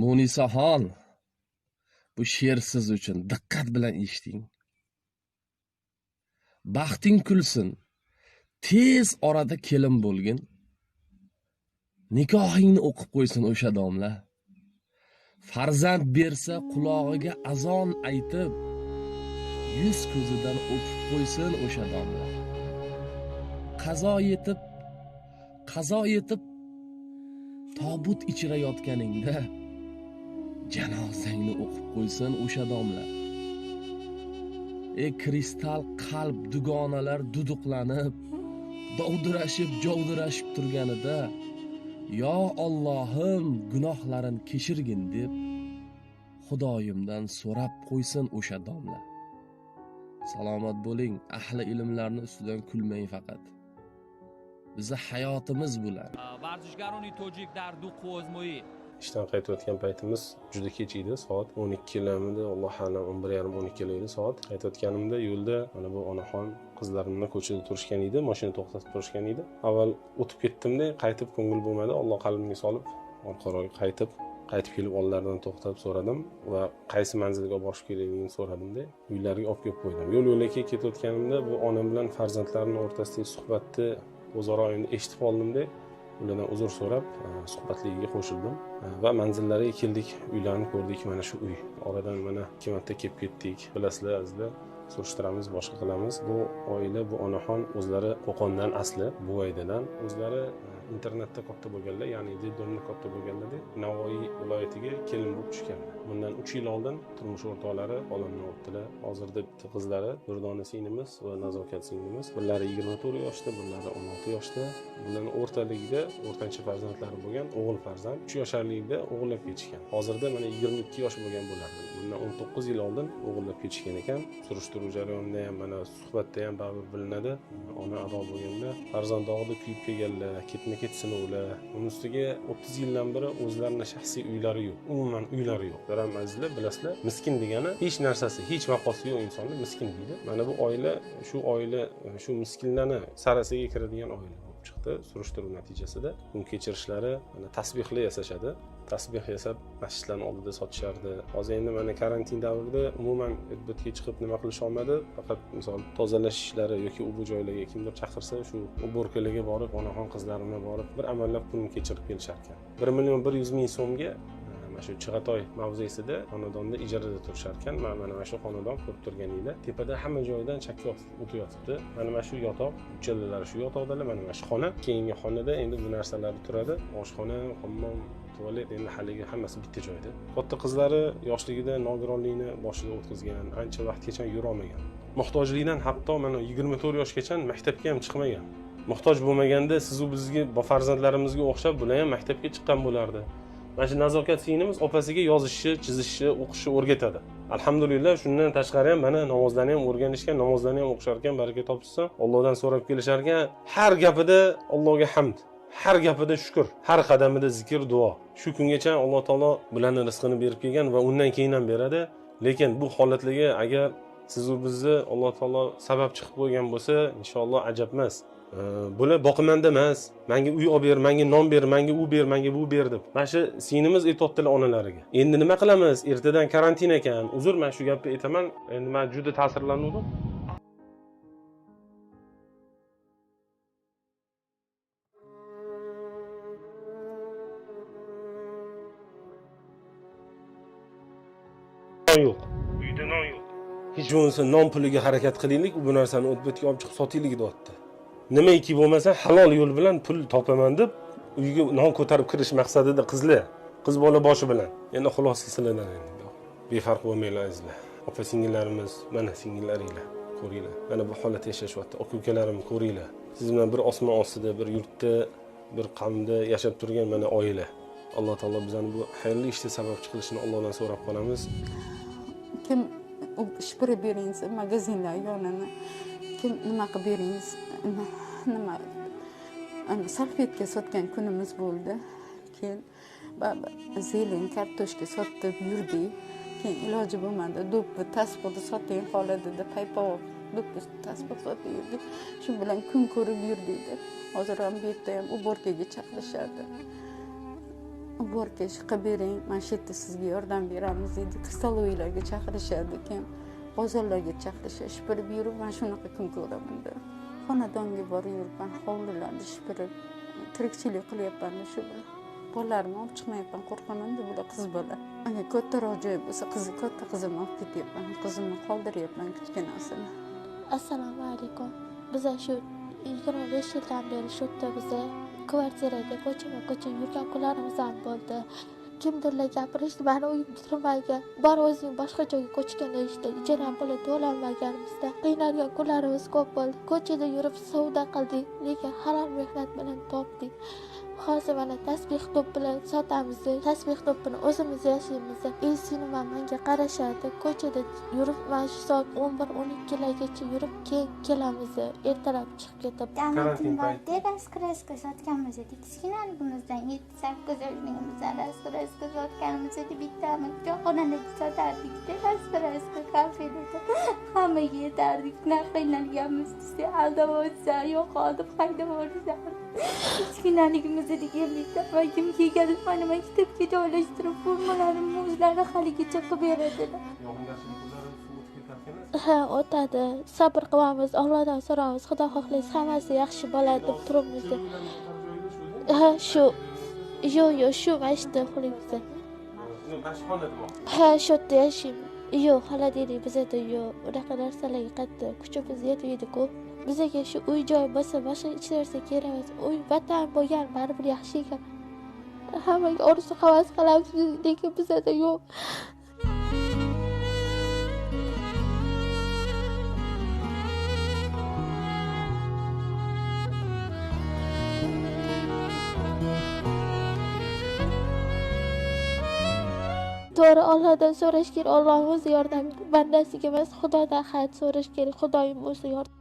Munisaxon, bu she'r siz uchun diqqat bilan eshiting. Baxting kulsin, tez orada kelin bo'lgin. Nikohingni o'qib qo'ysin o'sha domla. Farzand bersa qulog'iga azon aytib, yuz ko'zidan o'pib qo'ysin o'sha domla. Qazo yetib, qazo yetib tobut ichra yotganingda janozangni o'qib qo'ysin o'sha domla. E kristal qalb dugonalar duduqlanib dovdirashib jovdirashib turganida yo ollohim gunohlarin kechirgin deb xudoyimdan so'rab qo'ysin o'sha domla. Salomat bo'ling ahli ilmlarni ustidan kulmang faqat. Bizni hayotimiz bular. Варзишгарони тоҷик дар ду ishdan qaytayotgan paytimiz juda kech edi soat o'n ikkilarmidi alloh alam o'n bir yarim o'n ikkilar edi soat. Qaytayotganimda yo'lda mana bu onaxon qizlarimni ko'chada turishgan edi mashina to'xtatib turishgan edi. Avval o'tib ketdimda qaytib ko'ngil bo'lmadi alloh qalbimga solib orqaroq qaytib qaytib kelib oldilaridan to'xtab so'radim va qaysi manzilga olib borishim kerakligini so'radimda uylariga olib kelib qo'ydim. Yo'l yo'lakay ketayotganimda bu onam bilan farzandlarimni o'rtasidagi suhbatni o'zaro endi eshitib qoldimda ulardan uzr so'rab e, suhbatligiga qo'shildim. E, va manzillariga keldik uylarni ko'rdik mana shu uy. Oradan mana ikki marta kelib ketdik. Bilasizlar azizlar surishtiramiz boshqa qilamiz. Bu oila bu onaxon o'zlari qo'qondan asli buvaydadan o'zlari e, internetda katta bo'lganlar ya'ni детдомda katta bo'lganlarda navoiy viloyatiga kelin bo'lib tushgan. Bundan uch yil oldin turmush o'rtoqlari olamdan o'tdilar. Hozirda bitta qizlari durdona singlimiz va nazokat singlimiz birlari yigirma to'rt yoshda birlari o'n olti yoshda. Bularni o'rtaligida o'rtancha farzandlari bo'lgan o'g'il farzand uch yasharligida o'g'irlab ketishgan. Hozirda mana yigirma ikki yosh bo'lgan bo'lardi. Bundan o'n to'qqiz yil oldin o'g'irlab ketishgan ekan. Surishtiruv jarayonida ham mana suhbatda ham baribir bilinadi. Ona ado bo'lganda farzand dog'ida kuyib kelganlar ketma ket sinovlar uni ustiga o'ttiz yildan beri o'zlarini shaxsiy uylari yo'q umuman uylari yo'q daram azizlar bilasizlar miskin degani hech narsasi hech vaqosi yo'q insonni miskin deydi mana bu oila shu oila shu miskinlarni sarasiga kiradigan oila chiqdi surishtiruv natijasida. Uni kechirishlari mana tasbehli yasashadi. Tasbeh yasab masjidlarni oldida sotishardi. Hozir endi mana karantin davrida umuman betga chiqib nima qilisholmadi faqat misol tozalash ishlari yoki u bu joylarga kimdir chaqirsa shu уборкаларga borib onaxon qizlarini borib bir amallab pulni kechirib kelishar ekan bir million bir yuz ming so'mga mana shu chig'atoy mavzesida xonadonda ijarada turishar ekan mana mana shu xonadon ko'rib turganinglar tepada hamma joydan chakka o'tib yotibdi mana mana shu yotoq uchallalari shu yotoqdalar mana mana shu xona. Keyingi xonada endi bu narsalar turadi. Oshxona hammom tualet endi haligi hammasi bitta joyda. Katta qizlari yoshligida nogironlikni boshiga o'tkazgan ancha vaqtgacha yurolmagan. Muhtojlikdan hatto mana yigirma to'rt yoshgacha maktabga ham chiqmagan. Muhtoj bo'lmaganda sizu bizga farzandlarimizga o'xshab bular ham maktabga chiqqan bo'lardi. Mana shu nazokat singlimiz opasiga yozishni chizishni o'qishni o'rgatadi. Alhamdulillah shundan tashqari ham mana namozlarni ham o'rganishgan namozlarni ham o'qishar ekan baraka topishsin allohdan so'rab kelishar ekan har gapida allohga hamd har gapida shukur har qadamida zikr duo. Shu kungacha alloh taolo bularni rizqini berib kelgan va undan keyin ham beradi. Lekin bu holatlarga agar sizu bizni alloh taolo sabab chiqib qo'ygan bo'lsa inshaalloh ajab emas bular boqimanda emas. Manga uy olib ber manga non ber manga u ber manga bu ber deb. Mana shu singlimiz aytyaptilar onalariga. Endi nima qilamiz? Ertadan karantin ekan. Uzr man shu gapni aytaman. Endi man juda ta'sirlanuvdim. Non yo'q. Uyda non yo'q. Hech bo'lmasa non puliga harakat qilaylik bu narsani o'tbetga olib chiqib sotaylik deyapti nimaiki bo'lmasa halol yo'l bilan pul topaman deb uyga non ko'tarib kirish maqsadida qizlar qiz bola boshi bilan. Endi xulosa sizlardan endi. Befarq bo'lmanglar azizlar opa singillarimiz mana singillaringlar ko'ringlar. Mana bu holatda yashashyapti. Aka ukalarim ko'ringlar. Siz bilan bir osmon ostida bir yurtda bir qavmda yashab turgan mana oila. Alloh taolo bizani bu xayrli ishga sababchi qilishini allohdan so'rab qolamiz. Kim shpira beringiz magazinlar yonini kim nima qilib beringiz? Nima salfetka sotgan kunimiz bo'ldi. Keyin zelin kartoshka sotib yurdik. Keyin iloji bo'lmadi do'ppi taspotni soting xola dedi paypoq do'ppi taspot sotib yurdik. Shu bilan kun ko'rib yurdikda hozir ham bu yerda ham уборкаga chaqirishadi. Уборка ishi qilib bering mana shu yerda sizga yordam beramiz deydi stоловыйlarga chaqirishadi keyin bozorlarga chaqirishadi. Shipirib yurib mana shunaqa kun ko'raman xonadonga borib yuribman hovlilarni shipirib tirikchilik qilyapman shu bilan. Bolalarimni olib chiqmayapman qo'rqamanda bular qiz bola. Agar kattaroq joy bo'lsa qizi katta qizimni olib ketyapman qizimni qoldiryapman kichkinasini. Assalomu alaykum. Biza shu yigirma besh yildan beri shu yerda biza kvartiraga ko'chama ko'cha yurgan kunlarimiz ham bo'ldi. Kimdirlar gapirishdi mani uyim turmagan bor o'zing boshqa joyga ko'chgin deyishdi ijara puli to'lolmaganimizda qiynalgan kunlarimiz ko'p bo'ldi ko'chada yurib savdo qildik lekin halol mehnat bilan topdik hozir mana tasbeh to'p bilan sotamiz tasbeh to'pini o'zimiz yashaymiz ey senim ham menga qarashadi ko'chada yurib mana shu soat o'n bir o'n ikkilargacha yurib keyin kelamiz ertalab chiqib ketib. Karantin karantin payti. paytida. Raska raska sotganmiz edik kichkinaligimizdan yetti sakkiz yoshligimizdan raska raska sotganimiz edi bittami choyxonada sotardik raska raska kafeda hammaga yetardik. Shunaqa qiynalganmiz aldab o'tsa yo'qotib haydab o'tsa kichkinaligimizda bitta akam kelganlar mani maktabga joylashtirib formalarimni o'zlari haligacha qilib beradilar ha o'tadi. Sabr qilamiz allohdan so'raymiz xudo xohlasa hammasi yaxshi bo'ladi deb turibmiz. Ha shu. Yo'q yo'q shu mana shu uxlaymiz ha shu yerda yashaymiz. Yo'q xolodilnik bizada yo'q. Unaqa narsalarga qayerda kuchimiz yetmaydiku bizaga shu uy joy bo'lsa boshqa hech narsa kerak emas. Uy vatan bo'lgan baribir yaxshi ekan hammaga orzu havas qilamiz lekin bizada yo'q. To'g'ri ollohdan so'rash kerak ollohni o'zi yordam bandasiga emas xudodan xayr so'rash kerak xudoyim o'zi yordam